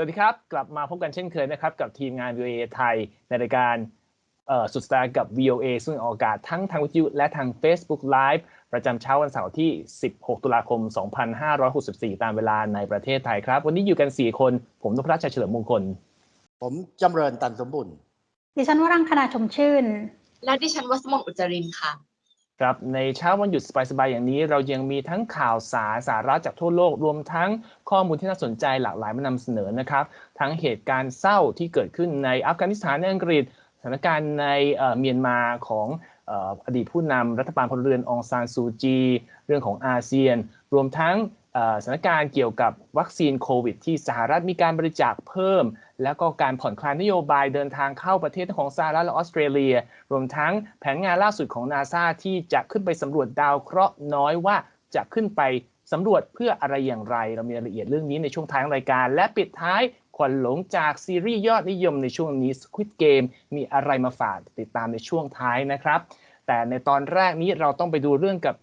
สวัสดีครับ กลับมาพบกันเช่นเคยนะครับ กับทีมงาน VOA ไทย ในรายการเอ่อสุดสัปดาห์กับ VOA ซึ่งออกอากาศทั้งทางวิทยุและทาง Facebook Live ประจำเช้าวันเสาร์ที่ 16 ตุลาคม 2564 ตามเวลาในประเทศไทยครับ วันนี้อยู่กัน 4 คน ผมนพรัชชัยเฉลิมมงคล ผมจำเริญตันสมบุญดิฉันวรังคณาชมชื่น และดิฉันวัสมนอุจจรินค่ะ ครับในเช้าวันหยุดสบายๆอย่างนี้เรายังมีทั้งข่าวสารสาระจากทั่วโลกรวมทั้งข้อมูลที่น่าสนใจหลากหลายมานำเสนอนะครับ ทั้งเหตุการณ์เศร้าที่เกิดขึ้นในอัฟกานิสถานในอังกฤษสถานการณ์ในเออเมียนมาของออดีตผู้นำรัฐบาลพลเรือนองซานซูจี เรื่องของอาเซียน รวมทั้งสถานการณ์เกี่ยวกับวัคซีนโควิด ที่สหรัฐมีการบริจาคเพิ่ม แล้วก็การผ่อนคลายนโยบายเดินทางเข้าประเทศของสหรัฐและออสเตรเลีย รวมทั้งแผนงานล่าสุดของนาซาที่จะขึ้นไปสำรวจดาวเคราะห์น้อยว่าจะขึ้นไปสำรวจเพื่ออะไรอย่างไร เรามีรายละเอียดเรื่องนี้ในช่วงท้ายรายการ และปิดท้ายขวัญหลงจากซีรีส์ยอดนิยมในช่วงนี้ Squid Game มีอะไรมาฝากติดตามในช่วงท้ายนะครับ แต่ในตอนแรกนี้เราต้องไปดูเรื่องกับ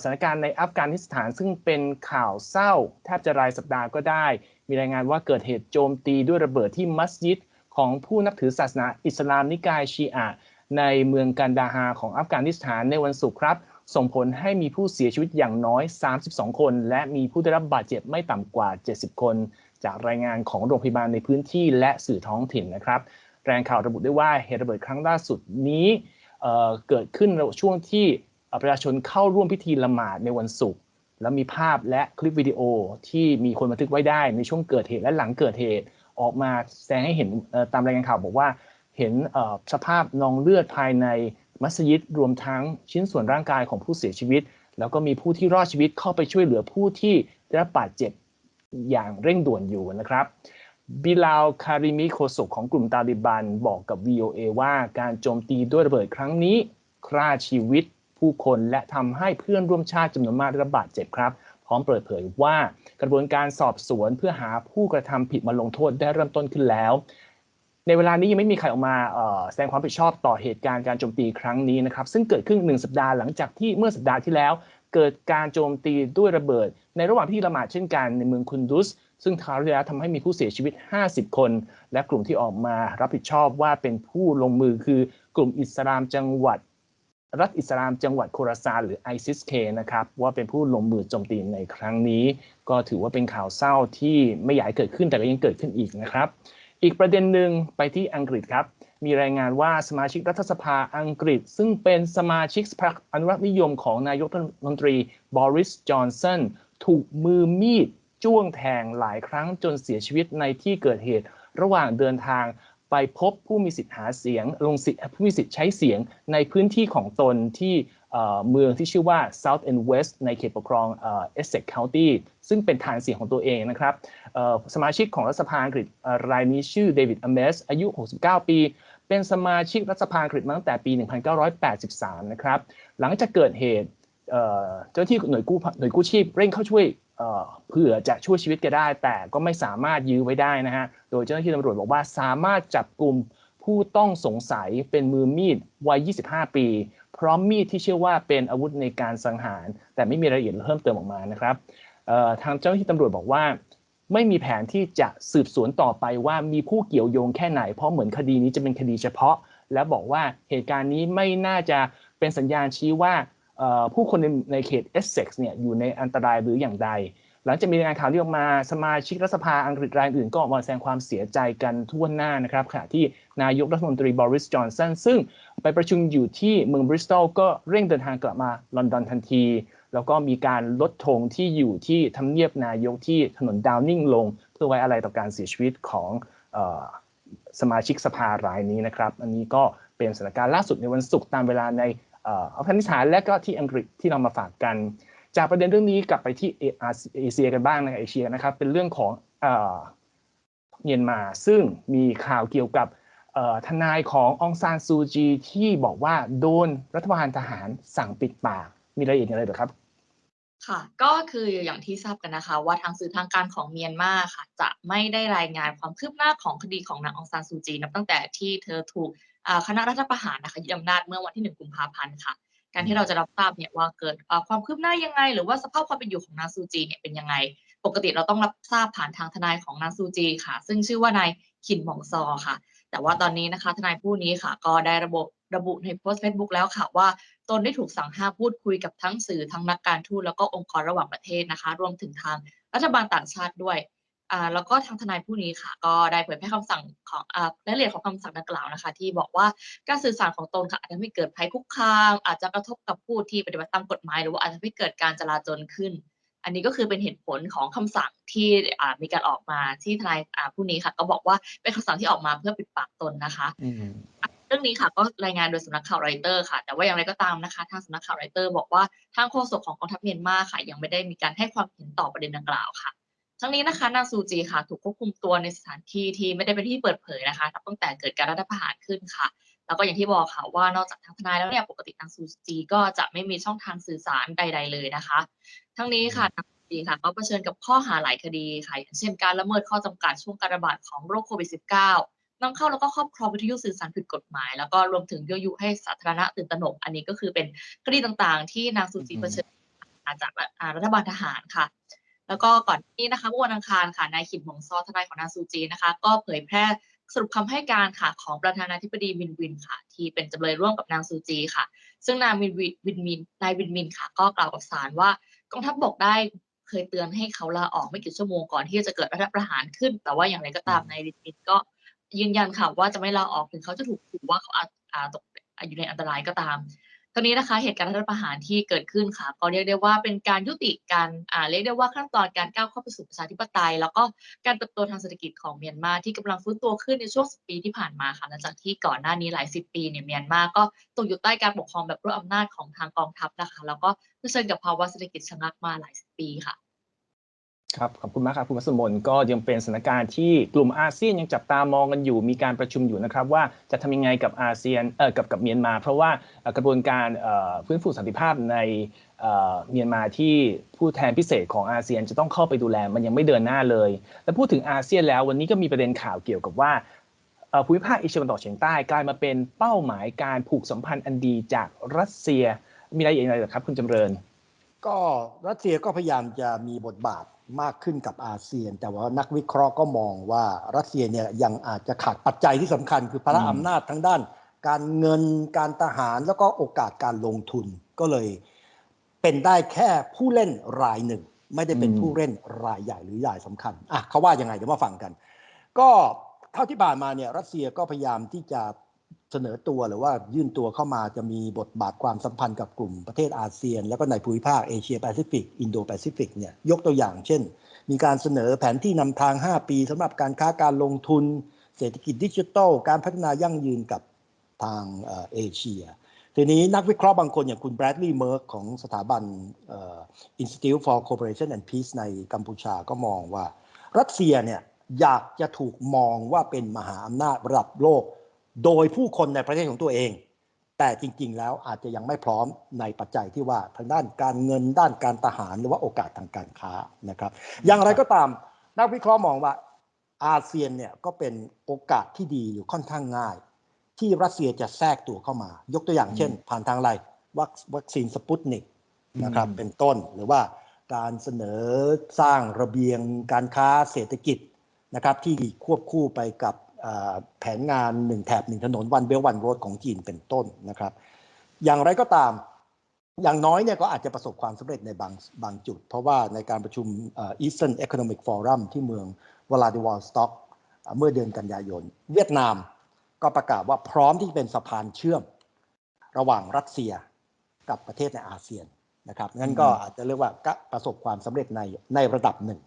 สถานการณ์ในอัฟกานิสถานซึ่งเป็นข่าวเศร้า แทบจะรายสัปดาห์ก็ได้ มีรายงานว่าเกิดเหตุโจมตีด้วยระเบิดที่มัสยิดของผู้นับถือศาสนาอิสลามนิกายชีอะในเมืองกันดาฮาของอัฟกานิสถานในวันศุกร์ครับ ส่งผลให้มีผู้เสียชีวิตอย่างน้อย 32 คน และมีผู้ได้รับบาดเจ็บไม่ต่ำกว่า 70 คน จากรายงานของโรงพยาบาลในพื้นที่และสื่อท้องถิ่นนะครับแรงข่าวระบุได้ว่าเหตุระเบิดครั้งล่าสุดนี้เเกิดขึ้นในช่วงที่ ประชาชนเข้าร่วมพิธีละหมาดในวันศุกร์แล้วมีภาพและคลิปวิดีโอที่มีคนบันทึกไว้ได้ในช่วงเกิดเหตุและหลังเกิดเหตุออกมาแสดงให้เห็นตามรายงานข่าวบอกว่าเห็นสภาพนองเลือดภายในมัสยิดรวมทั้งชิ้นส่วนร่างกายของผู้เสียชีวิต แล้วก็มีผู้ที่รอดชีวิตเข้าไปช่วยเหลือผู้ที่ได้รับบาดเจ็บอย่างเร่งด่วนอยู่นะครับบิลาวคาริมิโคศกของกลุ่มตาลิบันบอกกับ VOA ว่าการโจมตีด้วยระเบิดครั้งนี้ฆ่าชีวิต ผู้คนและทำให้เพื่อนร่วมชาติจำนวนมากได้รับบาดเจ็บครับ พร้อมเปิดเผยว่ากระบวนการสอบสวนเพื่อหาผู้กระทำผิดมาลงโทษได้เริ่มต้นขึ้นแล้ว ในเวลานี้ยังไม่มีใครออกมาแสดงความรับผิดชอบต่อเหตุการณ์การโจมตีครั้งนี้นะครับซึ่งเกิดขึ้นหนึ่งสัปดาห์หลังจากที่เมื่อสัปดาห์ที่แล้ว เกิดการโจมตีด้วยระเบิด ในระหว่างที่ละหมาดเช่นกันในเมืองคุนดุสซึ่งคราวที่แล้วทำให้มีผู้เสียชีวิต 50 คน และกลุ่มที่ออกมารับผิดชอบว่าเป็นผู้ลงมือคือกลุ่มอิสลามจังหวัด รัฐอิสลามจังหวัดโคราซานหรือ ISIS-K นะครับว่าเป็นผู้ลงมือโจมตีในครั้งนี้ ก็ถือว่าเป็นข่าวเศร้าที่ไม่อยากให้เกิดขึ้นแต่ก็ยังเกิดขึ้นอีกนะครับ อีกประเด็นหนึ่งไปที่อังกฤษครับ มีรายงานว่าสมาชิกรัฐสภาอังกฤษ ซึ่งเป็นสมาชิกพรรคอนุรักษ์นิยมของนายกรัฐมนตรีบอริสจอนสันถูกมือมีดจ้วงแทงหลายครั้งจนเสียชีวิตในที่เกิดเหตุระหว่างเดินทาง ไปพบผู้มีสิทธิ์หาเสียง ลงสิทธิ์ผู้มีสิทธิ์ใช้เสียงในพื้นที่ของตนที่เมืองที่ชื่อว่า South and West ในเขตปกครองเอ่อ Essex County ซึ่งเป็นฐานเสียงของตัวเองนะครับสมาชิกของรัฐสภาอังกฤษรายนี้ชื่อเดวิดอเมสอายุ 69 ปี เป็นสมาชิกรัฐสภาอังกฤษมาตั้งแต่ปี 1983 นะครับ หลังจากเกิดเหตุเอ่อเจ้าหน้าที่หน่วยกู้หน่วยกู้ชีพเร่งเข้าช่วย เอ่อเพื่อจะช่วยชีวิตแกได้ แต่ก็ไม่สามารถยื้อไว้ได้นะฮะ โดยเจ้าหน้าที่ตำรวจบอกว่าสามารถจับกลุ่มผู้ต้องสงสัยเป็นมือมีดวัย 25 ปี พร้อมมีดที่เชื่อว่าเป็นอาวุธในการสังหาร แต่ไม่มีรายละเอียดเพิ่มเติมออกมานะครับทางเจ้าหน้าที่ตำรวจบอกว่า ไม่มีแผนที่จะสืบสวนต่อไปว่ามีผู้เกี่ยวโยงแค่ไหน เพราะเหมือนคดีนี้จะเป็นคดีเฉพาะ และบอกว่าเหตุการณ์นี้ไม่น่าจะเป็นสัญญาณชี้ว่า ผู้คนในในเขตเอสเซ็กซ์เนี่ยอยู่ในอันตรายหรืออย่างใด หลังจากมีรายงานข่าวนี้ออกมาสมาชิกรัฐสภาอังกฤษรายอื่นก็ออกมาแสดงความเสียใจกันทั่วหน้านะครับขณะที่นายกรัฐมนตรีบริสจอนสันซึ่งไปประชุมอยู่ที่เมืองบริสตอลก็เร่งเดินทางกลับมาลอนดอนทันที แล้วก็มีการลดธงที่อยู่ที่ทำเนียบนายกที่ถนนดาวนิ่งลง เพื่อไว้อะไรต่อการเสียชีวิตของออสมาชิกสภารายนี้นะครับ อันนี้ก็เป็นสถานการณ์ล่าสุดในวันศุกร์ตามเวลาใน อัฟกานิสถานและก็ที่อังกฤษที่เรามาฝากกัน จากประเด็นเรื่องนี้กลับไปที่เอเชียกันบ้างในเอเชียนะครับ เป็นเรื่องของเมียนมาซึ่งมีข่าวเกี่ยวกับทนายขององซานซูจีที่บอกว่าโดนรัฐบาลทหารสั่งปิดปาก มีรายละเอียดอะไรหรือครับ ค่ะ ก็คืออย่างที่ทราบกันนะคะ ว่าทางสื่อทางการของเมียนมาค่ะ จะไม่ได้รายงานความคืบหน้าของคดีของนางองซานซูจีนับตั้งแต่ที่เธอถูก คณะรัฐประหารนะคะยึดอำนาจเมื่อวันที่ 1 กุมภาพันธ์ค่ะ การที่เราจะรับทราบเนี่ยว่าเกิดอ่าความคืบหน้ายังไง หรือว่าสภาพความเป็นอยู่ของนางซูจีเนี่ยเป็นยังไง ปกติเราต้องรับทราบผ่านทางทนายของนางซูจีค่ะ ซึ่งชื่อว่านายคินหมองซอค่ะ แต่ว่าตอนนี้นะคะ ทนายผู้นี้ค่ะ ก็ได้ระบบระบุในโพสต์เฟซบุ๊กแล้วค่ะว่าตนได้ถูกสั่งห้ามพูดคุยกับทั้งสื่อทั้งนักการทูตแล้วก็องค์กรระหว่างประเทศนะคะ รวมถึงทางรัฐบาลต่างชาติด้วยอ่า แล้วก็ทางทนายผู้นี้ค่ะ ก็ได้เผยแพร่คำสั่งของอ่ารายละเอียดของคำสั่งดังกล่าวนะคะ ที่บอกว่าการสื่อสารของตนค่ะอาจจะไม่เกิดภัยคุกคาม อาจจะกระทบกับผู้ที่ปฏิบัติตามกฎหมาย หรือว่าอาจจะไม่เกิดการจลาจลขึ้น อันนี้ก็คือเป็นเหตุผลของคำสั่งที่อ่ามีการออกมาที่ทนายอ่าผู้นี้ค่ะ ก็บอกว่าเป็นคำสั่งที่ออกมาเพื่อปิดปากตนนะคะอืมเรื่องนี้ค่ะก็รายงานโดยสำนักข่าวไรเตอร์ค่ะ แต่ว่าอย่างไรก็ตามนะคะ ทางสำนักข่าวไรเตอร์บอกว่าทางโฆษกของกองทัพเมียนมาค่ะ ยังไม่ได้มีการให้ความเห็นต่อประเด็นดังกล่าวค่ะ ทั้งนี้นะคะนางซูจีค่ะ ถูกควบคุมตัวในสถานที่ที่ไม่ได้เป็นที่เปิดเผยนะคะนับตั้งแต่เกิดการรัฐประหารขึ้นค่ะ แล้วก็อย่างที่บอกค่ะว่านอกจากทางทนายแล้วเนี่ยปกตินางซูจีก็จะไม่มีช่องทางสื่อสารใด ๆ เลยนะคะ ทั้งนี้ค่ะนางซูจีค่ะก็เผชิญกับข้อหาหลายคดีค่ะอย่างเช่นการละเมิดข้อจำกัดช่วงการระบาดของโรคโควิด -19 นำเข้าแล้วก็ครอบครองวิทยุสื่อสารผิดกฎหมาย แล้วก็รวมถึงยั่วยุให้สาธารณะตื่นตระหนก อันนี้ก็คือเป็นคดีต่างๆ ที่นางซูจีอืมเผชิญมาจากอ่ารัฐบาลทหารค่ะ แล้วก็ก่อนหน้านี้นะคะเมื่อวันอังคารค่ะนายขิมหมงซอทนายของนางซูจีนะคะ ก็เผยแพร่สรุปคำให้การค่ะของประธานาธิบดีวินวินค่ะ ที่เป็นจำเลยร่วมกับนางซูจีค่ะ ซึ่งนายวินวินนมินนายวินมินค่ะ ก็กล่าวกับศาลว่ากองทัพบกได้เคยเตือนให้เขาลาออกไม่กี่ชั่วโมงก่อนที่จะเกิดรัฐประหารขึ้น แต่ว่าอย่างไรก็ตามนายวินมินก็ยืนยันค่ะว่าจะไม่ลาออกถึงเขาจะถูกขู่ว่าเขาอาจอาจตกอยู่ในอันตรายก็ตาม ตอนนี้นะคะเหตุการณ์รัฐประหารที่เกิดขึ้นค่ะก็เรียกได้ว่าเป็นการยุติการอ่าเรียกได้ว่าขั้นตอนการก้าวเข้าไปสู่ประชาธิปไตย แล้วก็การเติบโตทางเศรษฐกิจของเมียนมาที่กำลังฟื้นตัวขึ้นในช่วง10ปีที่ผ่านมาค่ะหลังจากที่ก่อนหน้านี้หลายสิบปีเนี่ยเมียนมาก็ตกอยู่ใต้การปกครองแบบรวบอำนาจของทางกองทัพนะคะ แล้วก็เผชิญกับภาวะเศรษฐกิจชะงักมาหลายสิบปีค่ะ ครับขอบคุณมากครับคุณวัสมนก็ยังเป็นสถานการณ์ที่กลุ่มอาเซียนยังจับตามองกันอยู่ มีการประชุมอยู่นะครับว่าจะทำยังไงกับอาเซียนเอ่อกับกับเมียนมา เพราะว่ากระบวนการเอ่อฟื้นฟูสันติภาพในเมียนมาที่ผู้แทนพิเศษของอาเซียนจะต้องเข้าไปดูแลมันยังไม่เดินหน้าเลย และพูดถึงอาเซียนแล้ววันนี้ก็มีประเด็นข่าวเกี่ยวกับว่าภูมิภาคเอเชียตะวันออกเฉียงใต้กลายมาเป็นเป้าหมายการผูกสัมพันธ์อันดีจากรัสเซียมีรายละเอียดอะไรหรอครับคุณจำเริญ ก็รัสเซียก็พยายามจะมีบทบาท มากขึ้นกับอาเซียน แต่ว่านักวิเคราะห์ก็มองว่ารัสเซียเนี่ยยังอาจจะขาดปัจจัยที่สำคัญ คือพละอืมอำนาจทั้งด้าน การเงินการทหารแล้วก็โอกาสการลงทุนก็เลย เป็นได้แค่ผู้เล่นรายหนึ่ง ไม่ได้เป็นผู้เล่นรายใหญ่หรือใหญ่สำคัญอะเขาว่ายังไงเดี๋ยวมาฟังกัน ก็เท่าที่ผ่านมาเนี่ยรัสเซียก็พยายามที่จะ เสนอตัวหรือว่ายื่นตัวเข้ามาจะมีบทบาทความสัมพันธ์กับกลุ่มประเทศอาเซียน แล้วก็ในภูมิภาคเอเชียแปซิฟิกอินโดแปซิฟิกเนี่ยยกตัวอย่างเช่น มีการเสนอแผนที่นำทาง 5 ปี สำหรับการค้าการลงทุน เศรษฐกิจดิจิทัล การพัฒนายั่งยืนกับทางเอเชีย ทีนี้นักวิเคราะห์บางคนอย่างคุณแบรดลีย์เมิร์กของสถาบันอ่อ Institute for Cooperation and Peace ในกัมพูชาก็มองว่า รัสเซียเนี่ยอยากจะถูกมองว่าเป็นมหาอำนาจระดับโลก โดยผู้คนในประเทศของตัวเอง แต่จริงๆ แล้วอาจจะยังไม่พร้อมในปัจจัยที่ว่าทางด้านการเงินด้านการทหารหรือว่าโอกาสทางการค้านะครับ อย่างไรก็ตามนักวิเคราะห์มองว่าอาเซียนเนี่ยก็เป็นโอกาสที่ดีหรือค่อนข้างง่าย ที่รัสเซียจะแทรกตัวเข้ามายกตัวอย่างเช่น ผ่านทางอะไรวัควัคซีนสปุตนิกนะครับอืมเป็นต้นหรือว่าการเสนอสร้างระเบียงการค้าเศรษฐกิจนะครับที่ควบคู่ไปกับอ่า แผนงานหนึ่งแถบหนึ่งถนนวันเบลวันโรดของจีนเป็นต้นนะครับ อย่างไรก็ตามอย่างน้อยเนี่ยก็อาจจะประสบความสำเร็จในบางบางจุด เพราะว่าในการประชุมอ่อ Eastern Economic Forum ที่เมืองวลาดิวอสต็อกเมื่อเดือนกันยายน เวียดนามก็ประกาศว่าพร้อมที่จะเป็นสะพานเชื่อมระหว่างรัสเซียกับประเทศในอาเซียนนะครับงั้นก็อาจจะเรียกว่าก็ประสบความสำเร็จในในระดับหนึ่ง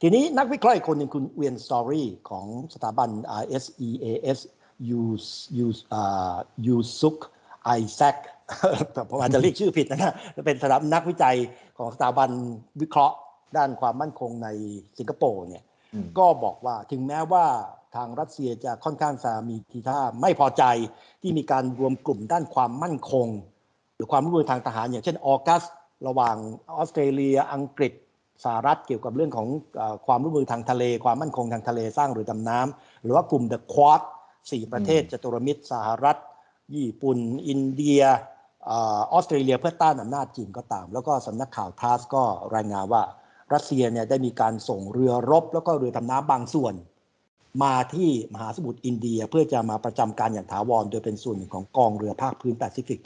ทีนี้นักวิเคราะห์อีกคนหนึ่งคุณเวียนสตอรี่ของสถาบัน RSEAS ยูยูยูซุกไอแซคผมอาจจะเรียกชื่อผิดนะนะเป็นสถาบันนักวิจัยของสถาบันวิเคราะห์ด้านความมั่นคงในสิงคโปร์เนี่ยอืมก็บอกว่าถึงแม้ว่าทางรัสเซียจะค่อนข้างจะมีทีท่าไม่พอใจที่มีการรวมกลุ่มด้านความมั่นคง หรือความร่วมมือทางทหาร อย่างเช่นออกัส ระหว่างออสเตรเลียอังกฤษ สหรัฐเกี่ยวกับเรื่องของความร่วมมือทางทะเล ความมั่นคงทางทะเลสร้างเรือดำน้ำหรือว่ากลุ่ม The Quad สี่ประเทศจตุรมิตรสหรัฐ ญี่ปุ่น อินเดียออสเตรเลียเพื่อต้านอำนาจจีนก็ตาม แล้วก็สำนักข่าวทาสก็รายงานว่ารัสเซียเนี่ยได้มีการส่งเรือรบ แล้วก็เรือดำน้ำบางส่วน มาที่มหาสมุทรอินเดียเพื่อจะมาประจำการอย่างถาวร โดยเป็นส่วนหนึ่งของกองเรือภาคพื้นแปซิฟิก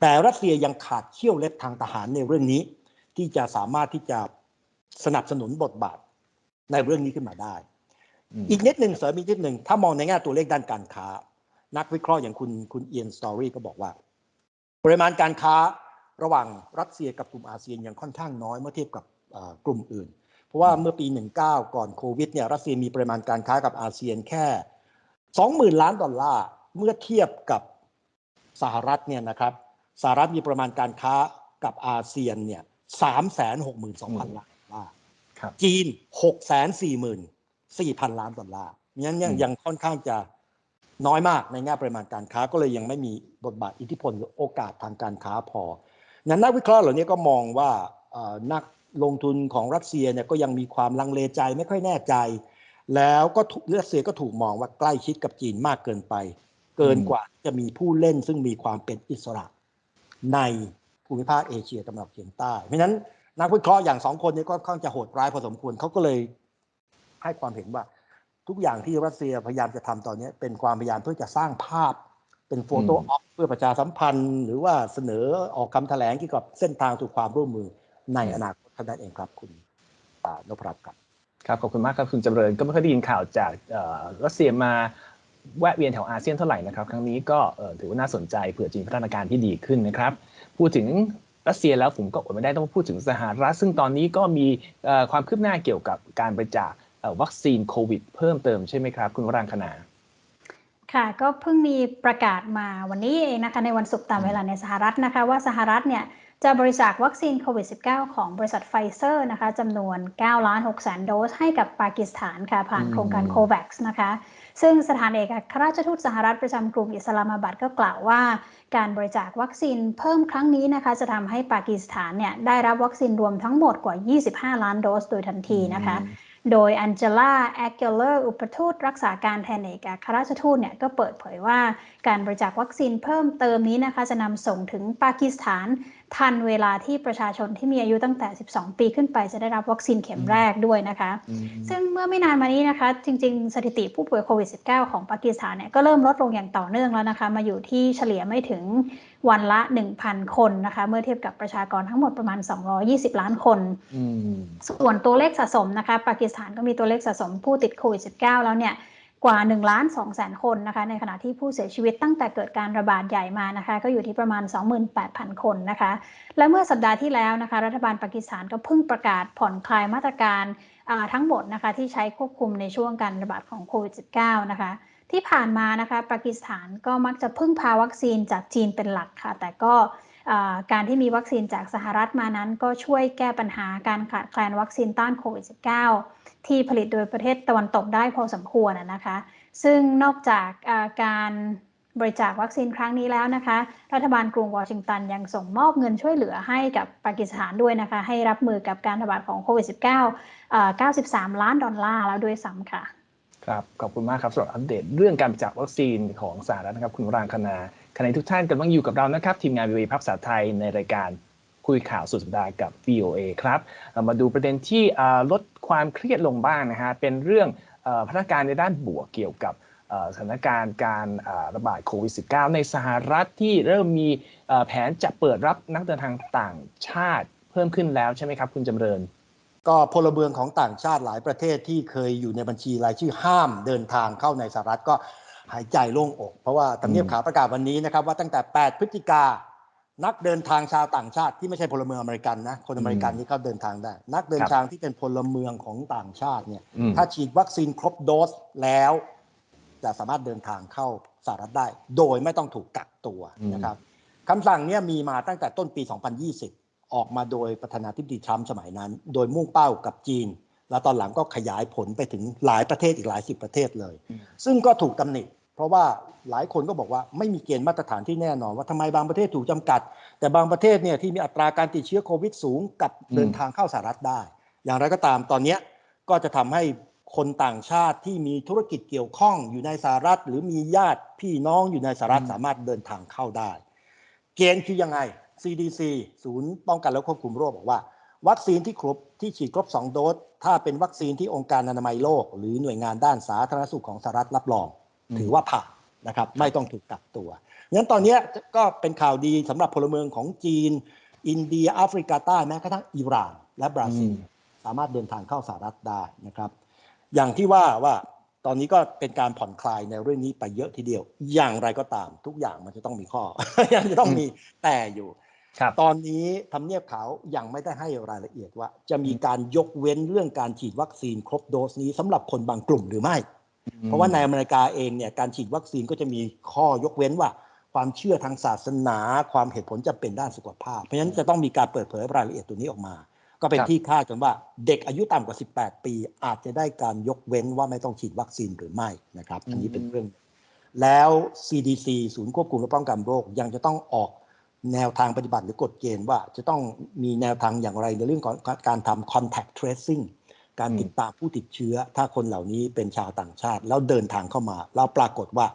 แต่รัสเซียยังขาดเขี้ยวเล็บทางทหารในเรื่องนี้ ที่จะสามารถที่จะ สนับสนุนบทบาทในเรื่องนี้ขึ้นมาได้มอีกนิดหนึ่งเสริมอีกนิดหนึ่งถ้ามองในแง่ตัวเลขด้านการค้า นักวิเคราะห์อย่างคุณคุณเอียนสตอรี่ก็บอกว่า ปริมาณการค้าระหว่างรัสเซียกับกลุ่มอาเซียนยังค่อนข้างน้อยเมื่อเทียบกับเอ่อกลุ่มอื่น เพราะว่าเมื่อปี 19 ก่อนโควิดเนี่ยรัสเซียมีปริมาณการค้ากับอาเซียนแค่ 20,000 ล้านดอลลาร์เมื่อเทียบกับสหรัฐเนี่ยนะครับสหรัฐมีประมาณการค้ากับอาเซียนเนี่ย362,000ล้านดอล ลาร์ครับจีน6 4 4 0 0 0ล้านดอลลาร์งั้นยังอืมยังค่อนข้างจะน้อยมากในแง่ปริมาณการค้าก็เลยยังไม่มีบทบาทอิทธิพลหรือโอกาสทางการค้าพองั้นนักวิเคราะห์เหล่านี้ก็มองว่าเอ่อนักลงทุนของรัสเซียเนี่ยก็ยังมีความลังเลใจไม่ค่อยแน่ใจ แล้วก็ถูกรัสเซียก็ถูกมองว่าใกล้ชิดกับจีนมากเกินไป เกินกว่าจะมีผู้เล่นซึ่งมีความเป็นอิสระในภูมิภาคเอเชียตะวันออกเฉียงใต้ เพราะฉะนั้น นักวิเคราะห์อย่างสองคนนี้ก็ค่อนข้างจะโหดร้ายพอสมควรเขาก็เลยให้ความเห็นว่า ทุกอย่างที่รัสเซียพยายามจะทำตอนนี้เป็นความพยายามเพื่อจะสร้างภาพเป็นโฟโต้อืมออฟเพื่อประชาสัมพันธ์ หรือว่าเสนอออกคำแถลงเกี่ยวกับเส้นทางสู่ความร่วมมือในอนาคตเท่านั้นเองครับคุณปานพรัตน์ครับครับขอบคุณมากครับคุณจำเริญก็ไม่เคอยได้ยินข่าวจากเอ่อรัสเซียมาแวะเวียนแถวอาเซียนเท่าไหร่นะครับ ครั้งนี้ก็เอ่อถือว่าน่าสนใจเผื่อจีนพัฒนาการที่ดีขึ้นนะครับ พูดถึง รัสเซียแล้วผมก็อดไม่ได้ต้องพูดถึงสหรัฐ ซึ่งตอนนี้ก็มีเอ่อความคืบหน้าเกี่ยวกับการบริจาคเอ่อวัคซีนโควิด เพิ่มเติมใช่ไหมครับ คุณวรังคณาค่ะก็เพิ่งมีประกาศมาวันนี้เองนะคะในวันศุกร์ตามเวลาในสหรัฐนะคะ ว่าสหรัฐเนี่ยจะบริจาควัคซีนโควิด -19 ของบริษัทไฟเซอร์นะคะจำนวน9ล้าน6แสนโดสให้กับปากีสถานค่ะผ่านอืมโครงการโควัคนะคะ ซึ่งสถานเอกอัครราชทูตสหรัฐประจำกรุงอิสลามาบัดก็กล่าวว่า การบริจาควัคซีนเพิ่มครั้งนี้นะคะจะทำให้ปากีสถานเนี่ยได้รับวัคซีนรวมทั้งหมดกว่า 25 ล้านโดสโดยทันทีนะคะโดยแอันเจล่าแอคเกลเลอร์อุปทูตรักษาการแทนเอกอัครราชทูตเนี่ยก็เปิดเผยว่าการบริจาควัคซีนเพิ่มเติมนี้นะคะ จะนำส่งถึงปากีสถาน ทันเวลาที่ประชาชนที่มีอายุตั้งแต่ 12 ปีขึ้นไปจะได้รับวัคซีนเข็มแรกด้วยนะคะอืมซึ่งเมื่อไม่นานมานี้นะคะ จริง ๆ สถิติผู้ป่วยโควิด -19 ของปากีสถานเนี่ยก็เริ่มลดลงอย่างต่อเนื่องแล้วนะคะ มาอยู่ที่เฉลี่ยไม่ถึงวันละ 1,000 คนนะคะ เมื่อเทียบกับประชากรทั้งหมดประมาณ 220 ล้านคนอืมส่วนตัวเลขสะสมนะคะ ปากีสถานก็มีตัวเลขสะสมผู้ติดโควิด -19 แล้วเนี่ย กว่า1ล้าน2แสนคนนะคะในขณะที่ผู้เสียชีวิตตั้งแต่เกิดการระบาดใหญ่มานะคะก็อยู่ที่ประมาณ 28,000 คนนะคะและเมื่อสัปดาห์ที่แล้วนะคะรัฐบาลปากีสถานก็เพิ่งประกาศผ่อนคลายมาตรการทั้งหมดนะคะที่ใช้ควบคุมในช่วงการระบาดของโควิด -19 นะคะที่ผ่านมานะคะปากีสถานก็มักจะพึ่งพาวัคซีนจากจีนเป็นหลักค่ะ แต่ก็ การที่มีวัคซีนจากสหรัฐมานั้น ก็ช่วยแก้ปัญหาการขาดแคลนวัคซีนต้านโควิด -19 ที่ผลิตโดยประเทศตะวันตกได้พอสมควรนะคะ ซึ่งนอกจากาการบริจาควัคซีนครั้งนี้แล้วนะคะ รัฐบาลกรุงวอชิงตันยังส่งมอบเงินช่วยเหลือให้กับปากีสถานด้วยนะคะ ให้รับมือกับการระบาดของโควิด -19 อ่า93 ล้านดอลลาร์แล้วด้วยซ้ำค่ะ ครับ ขอบคุณมากครับสำหรับอัปเดตเรื่องการบริจาควัคซีนของสหรัฐนะครับ คุณรังคณา ขณะนี้ทุกท่านกำลังอยู่กับเรานะครับ ทีมงานวีวีภาษาไทยในรายการคุยข่าวสุดสัปดาห์กับ VOA ครับเรามาดูประเด็นที่ลดความเครียดลงบ้างนะฮะเป็นเรื่องอพนากงารในด้านบวกเกี่ยวกับสถานการณ์การระบาดโควิด -19 ในสหรัฐที่เริ่มมีแผนจะเปิดรับนักเดินทางต่างชาติเพิ่มขึ้นแล้วใช่ไหมครับ คุณจำเริญ ก็พลเมืองของต่างชาติหลายประเทศที่เคยอยู่ในบัญชีรายชื่อห้ามเดินทางเข้าในสหรัฐก็ หายใจโล่งอก เพราะว่าทำเนียบอืมขาวประกาศวันนี้นะครับ ว่าตั้งแต่ 8 พฤศจิกา นักเดินทางชาวต่างชาติที่ไม่ใช่พลเมืองอเมริกันนะ คนอเมริกันนี่เขาเดินทางได้ นักเดินทางที่เป็นพลเมืองของต่างชาติเนี่ยอืมถ้าฉีดวัคซีนครบโดสแล้ว จะสามารถเดินทางเข้าสหรัฐได้ โดยไม่ต้องถูกกักตัวนะครับคำสั่งเนี้มีมาตั้งแต่ต้นปี 2020 ออกมาโดยประธานาธิบดีทรัมป์สมัยนั้น โดยมุ่งเป้ากับจีน แล้วตอนหลังก็ขยายผลไปถึงหลายประเทศอีกหลายสิบประเทศเลยอืมซึ่งก็ถูกตำหนิ เพราะว่าหลายคนก็บอกว่าไม่มีเกณฑ์มาตรฐานที่แน่นอน ว่าทำไมบางประเทศถูกจำกัด แต่บางประเทศเนี่ยที่มีอัตราการติดเชื้อโควิดสูงกับเดินทางเข้าสหรัฐได้ อย่างไรก็ตามตอนนี้ก็จะทำให้คนต่างชาติที่มีธุรกิจเกี่ยวข้องอยู่ในสหรัฐ หรือมีญาติพี่น้องอยู่ในสหรัฐสามารถเดินทางเข้าได้ เกณฑ์คือยังไง CDC ศูนย์ป้องกันและควบคุมโรคบอกว่า วัคซีนที่ครบที่ฉีดครบ 2 โดส ถ้าเป็นวัคซีนที่องค์การอนามัยโลก หรือหน่วยงานด้านสาธารณสุขของสหรัฐรับรอง ถือว่าผ่านนะครับ ไม่ต้องถูกกักตัวงั้นตอนเนี้ยก็เป็นข่าวดีสำหรับพลเมืองของจีน อินเดียแอฟริกาใต้แม้กระทั่งอิหร่าน และบราซิลสามารถเดินทางเข้าสหรัฐได้นะครับ อย่างที่ว่าว่าตอนนี้ก็เป็นการผ่อนคลายในเรื่องนี้ไปเยอะทีเดียว อย่างไรก็ตาม ทุกอย่างมันจะต้องมีข้อ ยังจะต้องมีแต่อยู่ครับตอนนี้ทำเนียบขาวยังไม่ได้ให้รายละเอียดว่า จะมีการยกเว้นเรื่องการฉีดวัคซีนครบโดสนี้สำหรับคนบางกลุ่มหรือไม่ เพราะว่าในอเมริกาเองเนี่ยการฉีดวัคซีนก็จะมีข้อยกเว้นว่า ความเชื่อทางศาสนา ความเหตุผลจะเป็นด้านสุขภาพ เพราะฉะนั้นจะต้องมีการเปิดเผยรายละเอียดตัวนี้ออกมา ก็เป็นที่คาดกันว่าเด็กอายุต่ำกว่า 18 ปี อาจจะได้การยกเว้นว่าไม่ต้องฉีดวัคซีนหรือไม่นะครับอันนี้เป็นเรื่อง แล้ว CDC ศูนย์ควบคุมและป้องกันโรคยังจะต้องออกแนวทางปฏิบัติหรือกฎเกณฑ์ว่าจะต้องมีแนวทางอย่างไรในเรื่องของการทำ contact tracing การอืมติดตามผู้ติดเชื้อ ถ้าคนเหล่านี้เป็นชาวต่างชาติ แล้วเดินทางเข้ามา แล้วปรากฏว่า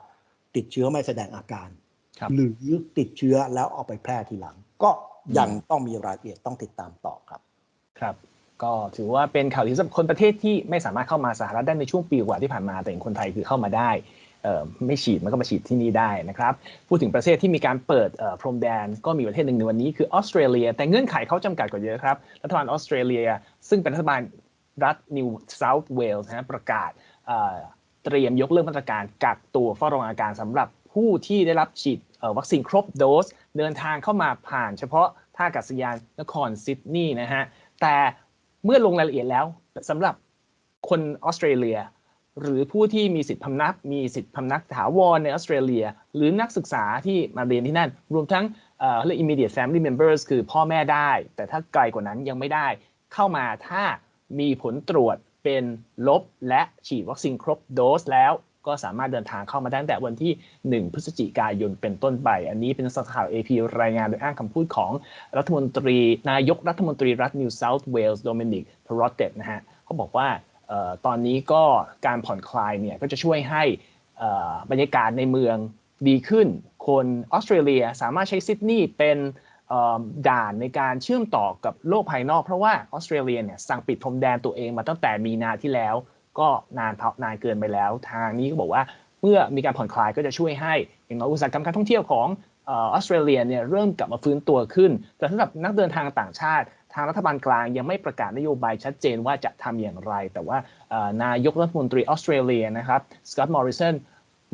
ติดเชื้อไม่แสดงอาการครับหรือติดเชื้อแล้วเอาไปแพร่ทีหลัง ก็ยังต้องมีรายละเอียดต้องติดตามต่อครับ ครับ ก็ถือว่าเป็นข่าวดีสำหรับคนประเทศที่ไม่สามารถเข้ามาสหรัฐได้ในช่วงปีกว่าที่ผ่านมาแต่อย่างคนไทยคือเข้ามาได้เอ่อไม่ฉีดมันก็มาฉีดที่นี่ได้นะครับ พูดถึงประเทศที่มีการเปิดเอ่อพรมแดนก็มีประเทศหนึ่งในวันนี้คือออสเตรเลีย แต่เงื่อนไขเขาจำกัดกว่าเยอะครับ รัฐบาลออสเตรเลีย ซึ่งเป็นรัฐบาล รัฐนิวเซาท์เวลส์นะประกาศเตรียมยกเลิกมาตรการกักตัวเฝ้าระวังอาการสำหรับผู้ที่ได้รับฉีดวัคซีนครบโดส เดินทางเข้ามาผ่านเฉพาะท่าอากาศยานนครซิดนีย์นะฮะ แต่เมื่อลงรายละเอียดแล้วสำหรับคนออสเตรเลีย หรือผู้ที่มีสิทธิพำนัก มีสิทธิพำนักถาวรในออสเตรเลีย หรือนักศึกษาที่มาเรียนที่นั่น รวมทั้งเรียก immediate family members คือพ่อแม่ได้ แต่ถ้าไกลกว่านั้นยังไม่ได้เข้ามาถ้า มีผลตรวจเป็นลบและฉีดวัคซีนครบโดสแล้วก็สามารถเดินทางเข้ามาได้ตั้งแต่วันที่ 1 พฤศจิกายนเป็นต้นไป อันนี้เป็นสข่าว AP รายงานโดยอ้างคำพูดของรัฐมนตรี นายกรัฐมนตรีรัฐนิวเซาท์เวลส์โดมินิกพรอตเตนะฮะเขาบอกว่าออตอนนี้ก็การผ่อนคลายเนี่ยก็จะช่วยให้บรรยากาศในเมืองดีขึ้น คนออสเตรเลียสามารถใช้ซิดนีย์เป็น ด่านในการเชื่อมต่อกับโลกภายนอก เพราะว่าออสเตรเลียเนี่ยสั่งปิดพรมแดนตัวเองมาตั้งแต่มีนาที่แล้ว ก็นานนานเกินไปแล้ว ทางนี้ก็บอกว่าเมื่อมีการผ่อนคลายก็จะช่วยให้อย่างน้อยอุตสาหกรรมการท่องเที่ยวของออสเตรเลียเนี่ยเริ่มกลับมาฟื้นตัวขึ้น แต่สำหรับนักเดินทางต่างชาติ ทางรัฐบาลกลางยังไม่ประกาศนโยบายชัดเจนว่าจะทำอย่างไร แต่ว่านายกรัฐมนตรีออสเตรเลียนะครับสกอตต์มอริสัน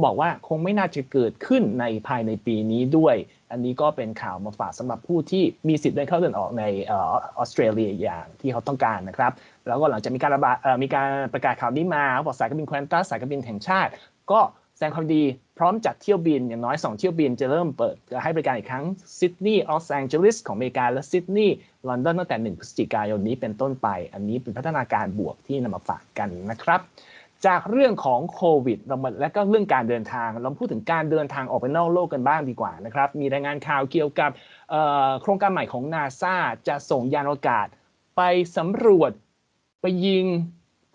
บอกว่าคงไม่น่าจะเกิดขึ้นในภายในปีนี้ด้วย อันนี้ก็เป็นข่าวมาฝากสำหรับผู้ที่มีสิทธิ์เดินเข้าเดินออกในออสเตรเลียอย่างที่เขาต้องการนะครับ แล้วก็หลังจากมีการระบาดมีการประกาศข่าวนี้มาบอกสายการบินควนตัสสายการบินแห่งชาติ ก็แสดงความดีพร้อมจัดเที่ยวบินอย่างน้อย 2 เที่ยวบินจะเริ่มเปิดให้บริการอีกครั้งซิดนีย์ลอสแองเจลิสของอเมริกาและซิดนีย์ลอนดอนตั้งแต่ 1 พฤศจิกายนนี้เป็นต้นไป อันนี้เป็นพัฒนาการบวกที่นำมาฝากกันนะครับ จากเรื่องของโควิดเรามาและก็เรื่องการเดินทาง เราพูดถึงการเดินทางออกไปนอกโลกกันบ้างดีกว่านะครับ มีรายงานข่าวเกี่ยวกับเอ่อโครงการใหม่ของนาซาจะส่งยานอวกาศ ไปสำรวจไปยิง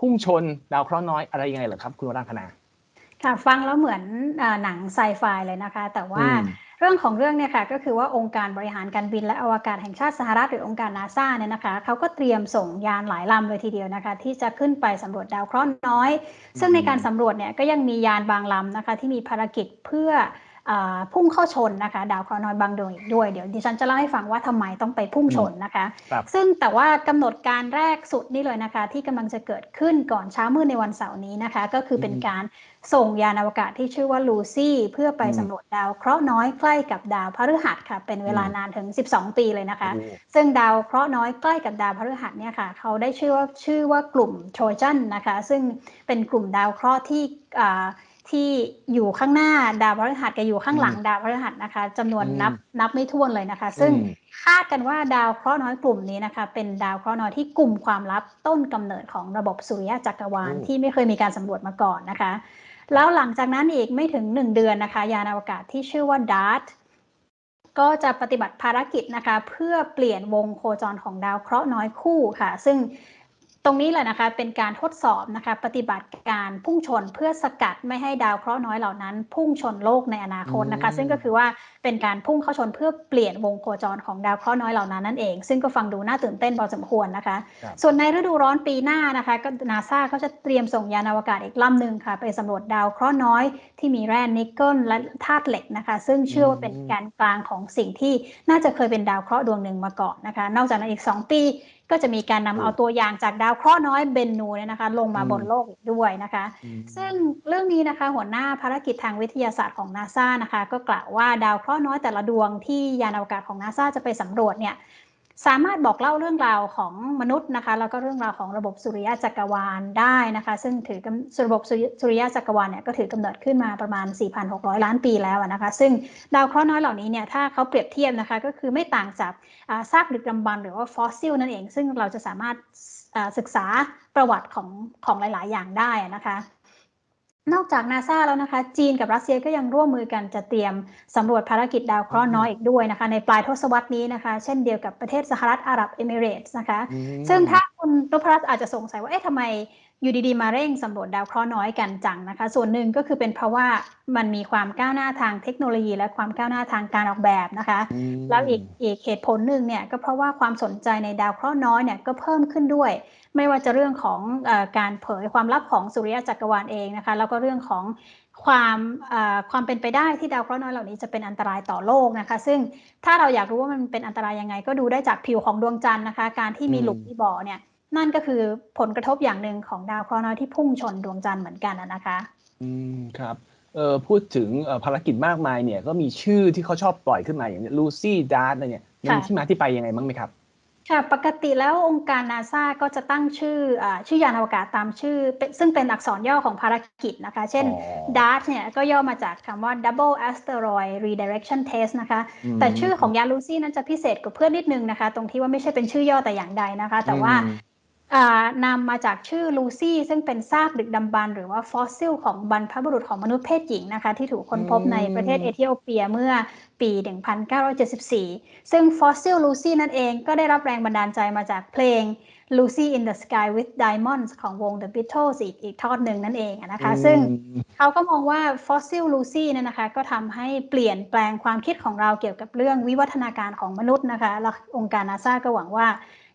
พุ่งชนดาวเคราะห์น้อยอะไรยังไงเหรอครับ คุณวรังคณาค่ะฟังแล้วเหมือนอาหนังไซไฟเลยนะคะ แต่ว่าอืม เรื่องของเรื่องเนี่ยค่ะก็คือว่าองค์การบริหารการบินและอวกาศแห่งชาติสหรัฐหรือองค์การนาซาเนี่ยนะคะเขาก็เตรียมส่งยานหลายลำเลยทีเดียวนะคะ ที่จะขึ้นไปสำรวจดาวเคราะห์น้อย ซึ่งในการสำรวจเนี่ยก็ยังมียานบางลำนะคะ ที่มีภารกิจเพื่อ พุ่งเข้าชนนะคะ ดาวเคราะห์น้อยบางดวงอีกด้วย เดี๋ยวดิฉันจะเล่าให้ฟังว่าทำไมต้องไปพุ่งชนนะคะครับซึ่งแต่ว่ากำหนดการแรกสุดนี่เลยนะคะ ที่กำลังจะเกิดขึ้นก่อนเช้ามืดในวันเสาร์นี้นะคะ ก็คือเป็นอืมการส่งยานอวกาศที่ชื่อว่าลูซี่เพื่อไปอืมสำรวจดาวเคราะห์น้อยใกล้กับดาวพฤหัสค่ะ เป็นเวลาอืมนานถึง 12 ปีเลยนะคะโอ้ซึ่งดาวเคราะห์น้อยใกล้กับดาวพฤหัสเนี่ยค่ะ เขาได้ชื่อว่าชื่อว่ากลุ่มโทรจันนะคะ ซึ่งเป็นกลุ่มดาวเคราะห์ที่อ่า ที่อยู่ข้างหน้าดาวพฤหัสกับอยู่ข้างหลังดาวพฤหัสนะคะจำนวนอืมนับนับไม่ถ้วนเลยนะคะ ซึ่งอืมคาดกันว่าดาวเคราะห์น้อยกลุ่มนี้นะคะ เป็นดาวเคราะห์น้อยที่กลุ่มความลับต้นกำเนิดของระบบสุริยะจักรวาลโอ้ที่ไม่เคยมีการสำรวจมาก่อนนะคะ แล้วหลังจากนั้นอีกไม่ถึง 1 เดือนนะคะ ยานอวกาศที่ชื่อว่า DART ก็จะปฏิบัติภารกิจนะคะ เพื่อเปลี่ยนวงโคจรของดาวเคราะห์น้อยคู่ค่ะ ซึ่ง ตรงนี้แหละนะคะเป็นการทดสอบนะคะปฏิบัติการพุ่งชนเพื่อสกัดไม่ให้ดาวเคราะห์น้อยเหล่านั้น พุ่งชนโลกในอนาคตนะคะอืมซึ่งก็คือว่าเป็นการพุ่งเข้าชนเพื่อเปลี่ยนวงโคจรของดาวเคราะห์น้อยเหล่านั้นนั่นเอง ซึ่งก็ฟังดูน่าตื่นเต้นพอสมควรนะคะครับส่วนในฤดูร้อนปีหน้านะคะก็นาซาเขาจะเตรียมส่งยานอวกาศอีกลำหนึ่งค่ะ ไปสำรวจดาวเคราะห์น้อยที่มีแร่นิกเกิลและธาตุเหล็กนะคะ ซึ่งเชื่อว่าเป็นแกนกลางของสิ่งที่น่าจะเคยเป็นดาวเคราะห์ดวงหนึ่งมาก่อนนะคะ นอกจากนั้นอีก 2 ปีก็จะมีการนำเอาตัวอย่างจากดาวเคราะห์น้อยเบนนูเนี่ยนะคะ ลงมาบนโลกอีกด้วยนะคะอืมซึ่งเรื่องนี้นะคะหัวหน้าภารกิจทางวิทยาศาสตร์ของนาซานะคะ ก็กล่าวว่าดาวเคราะห์น้อยแต่ละดวงที่ยานอวกาศของนาซาจะไปสำรวจเนี่ย สามารถบอกเล่าเรื่องราวของมนุษย์นะคะ แล้วก็เรื่องราวของระบบสุริยะจักรวาลได้นะคะ ซึ่งถือระบบสุริยะจักรวาลเนี่ยก็ถือกำเนิดขึ้นมาประมาณ 4,600 ล้านปีแล้วนะคะ ซึ่งดาวเคราะห์น้อยเหล่านี้เนี่ยถ้าเขาเปรียบเทียบนะคะ ก็คือไม่ต่างจากซากดึกดำบรรหรือว่าฟอสซิลนั่นเอง ซึ่งเราจะสามารถศึกษาประวัติของของหลาย ๆ อย่างได้นะคะ นอกจากนาซาแล้วนะคะ จีนกับรัสเซียก็ยังร่วมมือกันจะเตรียมสำรวจภารกิจดาวเคราะห์น้อยอีกด้วยนะคะ ในปลายทศวรรษนี้นะคะ เช่นเดียวกับประเทศสหรัฐอาหรับเอมิเรตส์นะคะอืมซึ่งถ้าคุณนพรัตน์อาจจะสงสัยว่าเอ๊ะทำไม อยู่ดีๆ มาเร่งสำรวจดาวเคราะห์น้อยกันจังนะคะ ส่วนหนึ่งก็คือเป็นเพราะว่ามันมีความก้าวหน้าทางเทคโนโลยี และความก้าวหน้าทางการออกแบบนะคะอืมแล้วอีกอีกเหตุผลหนึ่งเนี่ยก็เพราะว่าความสนใจในดาวเคราะห์น้อยเนี่ยก็เพิ่มขึ้นด้วย ไม่ว่าจะเรื่องของเออการเผยความลับของสุริยะจักรวาลเองนะคะ แล้วก็เรื่องของความเอ่อความเป็นไปได้ที่ดาวเคราะห์น้อยเหล่านี้จะเป็นอันตรายต่อโลกนะคะ ซึ่งถ้าเราอยากรู้ว่ามันเป็นอันตรายยังไง ก็ดูได้จากผิวของดวงจันทร์นะคะ การที่มีหลุมที่บ่อเนี่ย นั่นก็คือผลกระทบอย่างหนึ่งของดาวเคราะห์น้อยที่พุ่งชนดวงจันทร์เหมือนกันอะนะคะ อืมครับเออพูดถึงเอ่อภารกิจมากมายเนี่ยก็มีชื่อที่เขาชอบปล่อยขึ้นมาอย่างลูซี่ดาร์ตเนี่ยมันมีค่ะที่มาที่ไปยังไงบ้างไหมครับค่ะปกติแล้วองค์การนาซาก็จะตั้งชื่ออาชื่อยานอวกาศตามชื่อเป็นซึ่งเป็นอักษรย่อของภารกิจนะคะ เช่นอ๋อ DART เนี่ยก็ย่อมาจากคำว่า Double Asteroid Redirection Test นะคะมแต่ชื่อของยานลูซี่นั้นจะพิเศษกว่าเพื่อนนิดนึงนะคะ ตรงที่ว่าไม่ใช่เป็นชื่อย่อแต่อย่างใดนะคะ แต่ว่าอืมอ่า นำมาจากชื่อลูซี่ซึ่งเป็นซากดึกดำบรรพ์หรือว่าฟอสซิลของบรรพบุรุษของมนุษย์เพศหญิงนะคะที่ถูกค้นพบในประเทศเอธิโอเปียเมื่อปี 1974 ซึ่งฟอสซิลลูซี่นั่นเองก็ได้รับแรงบันดาลใจมาจากเพลง Lucy in the Sky with Diamonds ของวง The Beatles อีกอีกทอดหนึ่งนั่นเองอะนะคะ ซึ่งอืมเขาก็มองว่าฟอสซิลลูซี่เนี่ยนะคะ ก็ทำให้เปลี่ยนแปลงความคิดของเราเกี่ยวกับเรื่องวิวัฒนาการของมนุษย์นะคะ แล้วองค์การนาซาก็หวังว่า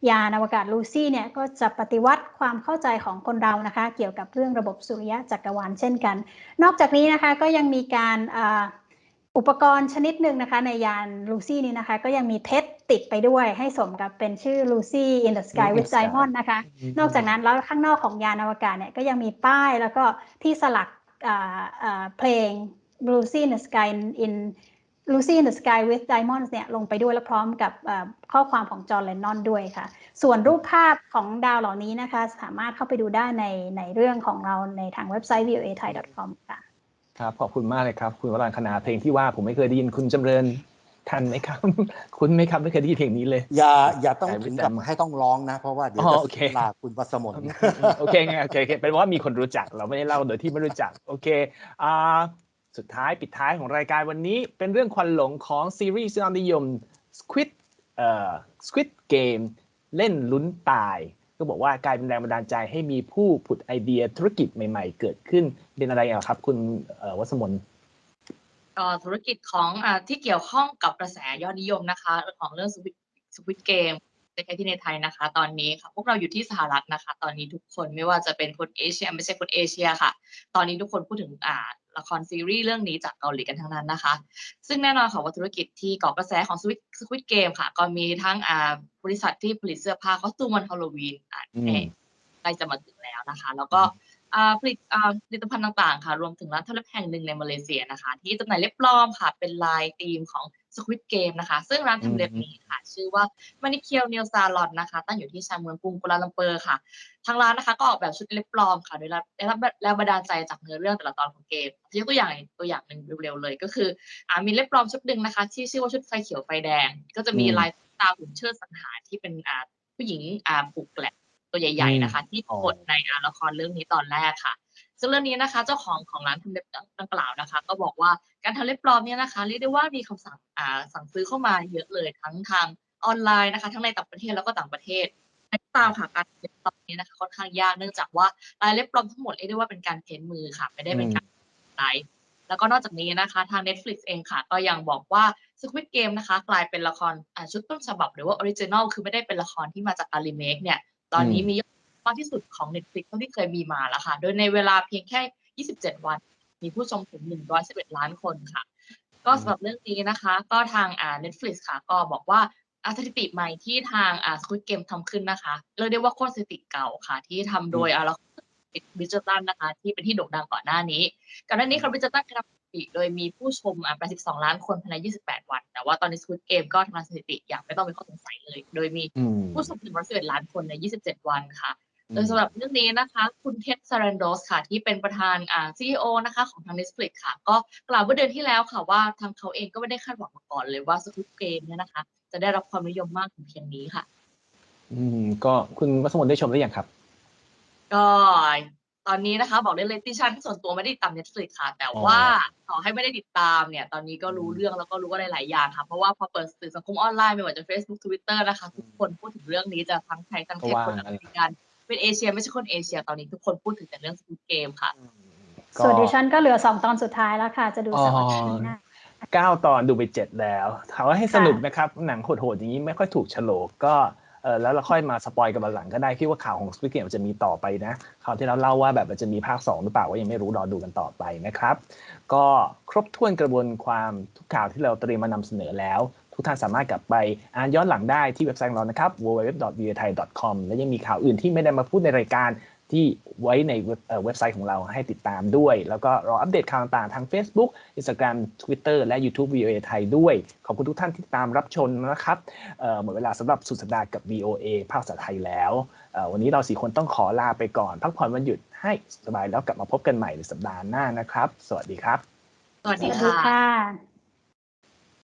ยานอวกาศลูซี่เนี่ยก็จะปฏิวัติความเข้าใจของคนเรานะคะ เกี่ยวกับเรื่องระบบสุริยะจักรวาลเช่นกัน นอกจากนี้นะคะก็ยังมีการอ่าอุปกรณ์ชนิดหนึ่งนะคะ ในยานลูซี่นี้นะคะ ก็ยังมีเพชรติดไปด้วยให้สมกับเป็นชื่อ Lucy in the Sky with Diamond นะคะ นอกจากนั้นแล้วข้างนอกของยานอวกาศเนี่ยก็ยังมีป้ายแล้วก็ที่สลักอ่าอ่าเพลง Lucy in the Sky in Lucy in the Sky with Diamonds เนี่ยลงไปด้วยและพร้อมกับอ่าข้อความของจอห์นเลนนอนด้วยค่ะ ส่วนรูปภาพของดาวเหล่านี้นะคะ สามารถเข้าไปดูได้ในในเรื่องของเราในทางเว็บไซต์ voa thai com ค่ะ ครับขอบคุณมากเลยครับ คุณวรางคณาเพลงที่ว่าผมไม่เคยได้ยินคุณจำเริญทันไหมครับ คุณไหมครับไม่เคยได้ยินเพลงนี้เลย อย่าอย่าต้องใช่ถึงกับไม่จำให้ต้องร้องนะ เพราะว่าเดี๋ยวอ๋อจะโอเคลาคุณวัสมนโอเคไงโอเคโอเคเป็นว่ามีคนรู้จักเราไม่ได้เล่าโดยที่ไม่รู้จัก โอเคอ่า สุดท้ายปิดท้ายของรายการวันนี้เป็นเรื่องควันหลงของซีรีส์ยอดนิยม Squid เอ่อ Squid Game เล่นลุ้นตาย ก็บอกว่ากลายเป็นแรงบันดาลใจให้มีผู้ผุดไอเดียธุรกิจใหม่ๆ เกิดขึ้นเป็นอะไรอะครับ คุณวัสมนธุรกิจของอที่เกี่ยวข้องกับกระแสยอดนิยมนะคะ ของเรื่องสวิตสวิตเกมในแค่ที่ในไทยนะคะ ตอนนี้ค่ะพวกเราอยู่ที่สหรัฐนะคะ ตอนนี้ทุกคนไม่ว่าจะเป็นคนเอเชีย ไม่ใช่คนเอเชียค่ะ ตอนนี้ทุกคนพูดถึงอ่า ละครซีรีส์เรื่องนี้จากเกาหลีกันทั้งนั้นนะคะ ซึ่งแน่นอนค่ะว่าธุรกิจที่ก่อกระแสของสวิตสวิตเกมค่ะ ก็มีทั้งอ่าบริษัทที่ผลิตเสื้อผ้าคอสตูมวันฮาโลวีนอ่าอืมเองใกล้จะมาถึงแล้วนะคะ แล้วก็ อ่าผลิตอ่าผลิตภัณฑ์ต่างๆ ค่ะ รวมถึงร้านทอเล็บแห่งหนึ่งในมาเลเซียนะคะ ที่จำหน่ายเล็บปลอมค่ะ เป็นลายธีมของ Squid Game นะคะ ซึ่งร้านทำเล็บนี้ค่ะ ชื่อว่า m a n i c u r e Nail Salon นะคะ ตั้งอยู่ที่ชานเมืองกรุงกัวลาลัมเปอร์ค่ะ ทางร้านนะคะก็ออกแบบชุดเล็บปลอมค่ะ โดยรับได้รับแรงบันดาลใจจากเนื้อเรื่องแต่ละตอนของเกมยกตัวอย่างตัวอย่างหนึ่งเร็วๆเลยก็คืออ่ามีเล็บปลอมชุดหนึ่งนะคะ ที่ชื่อว่าชุดไฟเขียวไฟแดง ก็จะมีอืมลายตาหุ่นเชิดสังหารที่เป็นอ่าผู้หญิงอ่าผูกแกลบ ตัวใหญ่ ๆนะคะ ที่ปรากฏในอ่าละครเรื่องนี้ตอนแรกค่ะ ซึ่งเรื่องนี้นะคะ เจ้าของของร้านทำเล็บดังกล่าวนะคะ ก็บอกว่าการทำเล็บปลอมเนี่ยนะคะเรียกได้ว่ามีคำสั่งอ่าสั่งซื้อเข้ามาเยอะเลยทั้งทางออนไลน์นะคะ ทั้งในต่างประเทศแล้วก็ต่างประเทศแต่ก็ตามค่ะการทำเล็บปลอมนี้นะคะค่อนข้างยากเนื่องจากว่าลายเล็บปลอมทั้งหมดเรียกได้ว่าเป็นการเพ้นมือค่ะไม่ได้เป็นการไลฟ์แล้วก็นอกจากนี้นะคะ ทาง Netflix เองค่ะ ก็ยังบอกว่า Squid Game นะคะ กลายเป็นละครอ่าชุดต้นฉบับหรือว่าออริจินอลคือไม่ได้เป็นละครที่มาจากการรีเมคเนี่ย ตอนนี้มียอดมากที่สุดของ Netflix เท่าที่เคยมีมาแล้วค่ะ โดยในเวลาเพียงแค่ 27 วัน มีผู้ชมถึง 111 ล้านคนค่ะ ก็สำหรับเรื่องนี้นะคะ ก็ทางอ่า Netflix ค่ะ ก็บอกว่าอ่าสถิติใหม่ที่ทางอ่า Squid Game ทำขึ้นนะคะเรียกได้ว่าโคตรสถิติเก่าค่ะ ที่ทำโดยอ่าละครบิจตันนะคะ ที่เป็นที่โด่งดังก่อนหน้านี้ก่อนหน้านี้ครับบิจตันเคยทำสถิ ติโดยมีผู้ชมอ่า82 ล้านคนภายใน 28 วัน แต่ว่าตอนนี้ Squid Game ก็ทำลายสถิติอย่างไม่ต้องมีข้อสงสัยเลย โดยมีอืมผู้ชมถึง111ล้านคนใน 27 วันค่ะโดยสำหรับเรื่องนี้นะคะ คุณเท็ดซารันโดสค่ะ ที่เป็นประธานอ่า CEO นะคะของทาง Netflix ค่ะ ก็กล่าวเมื่อเดือนที่แล้วค่ะว่าทางเขาเองก็ไม่ได้คาดหวังมาก่อนเลยว่า Squid Game เนี่ยนะคะ จะได้รับความนิยมมากถึงเพียงนี้ค่ะ อืม ก็คุณวัสมนได้ชมหรือยังครับ ก็ ตอนนี้นะคะ บอกได้เลยดิฉันส่วนตัวไม่ได้ติดตาม Netflix ค่ะ แต่ว่าต่อให้ไม่ได้ติดตามเนี่ย ตอนนี้ก็รู้เรื่องแล้วก็รู้อะไรหลายอย่างค่ะ เพราะว่าพอเปิดสื่อสังคมออนไลน์ไม่ว่าจะ Facebook Twitter นะคะ ทุกคนพูดถึงเรื่องนี้จะทั้งไทยทั้งเทศก็ว่าคนอเมริกันเป็นเอเชียไม่ใช่คนเอเชียตอนนี้ทุกคนพูดถึงแต่เรื่อง Squid Game ค่ะส่วนดิฉันก็เหลือสองตอนสุดท้ายแล้วค่ะ จะดูสัปดาห์หน้าเก้าตอนดูไปเจ็ดแล้วถามว่าให้สนุกค่ะนะครับ หนังโหดๆอย่างนี้ไม่ค่อยถูกโฉลกก็ เออแล้วเราค่อยมาสปอยกันวันหลังก็ได้คิดว่าข่าวของสปิเกตจะมีต่อไปนะข่าวที่เราเล่าว่าแบบจะมีภาค 2 หรือเปล่าก็ยังไม่รู้รอดูกันต่อไปนะครับ ก็ครบถ้วนกระบวนความทุกข่าวที่เราเตรียมมานำเสนอแล้ว ทุกท่านสามารถกลับไปอ่านย้อนหลังได้ที่เว็บไซต์ของเรานะครับ www.viathai.com และยังมีข่าวอื่นที่ไม่ได้มาพูดในรายการ ที่ไว้ในเว็บเอ่อเว็บไซต์ของเราให้ติดตามด้วย แล้วก็รออัปเดตข่าวต่างๆทาง Facebook Instagram Twitter และ YouTube VOA ไทยด้วย ขอบคุณทุกท่านที่ติดตามรับชมนะครับเอ่อหมดเวลาสำหรับสุดสัปดาห์กับ VOA ภาคภาษาไทยแล้วเอ่อวันนี้เราสี่คนต้องขอลาไปก่อน พักผ่อนวันหยุดให้สบายแล้วกลับมาพบกันใหม่ในสัปดาห์หน้านะครับ สวัสดีครับ สวัสสดีวัสดีค่ะค่ะ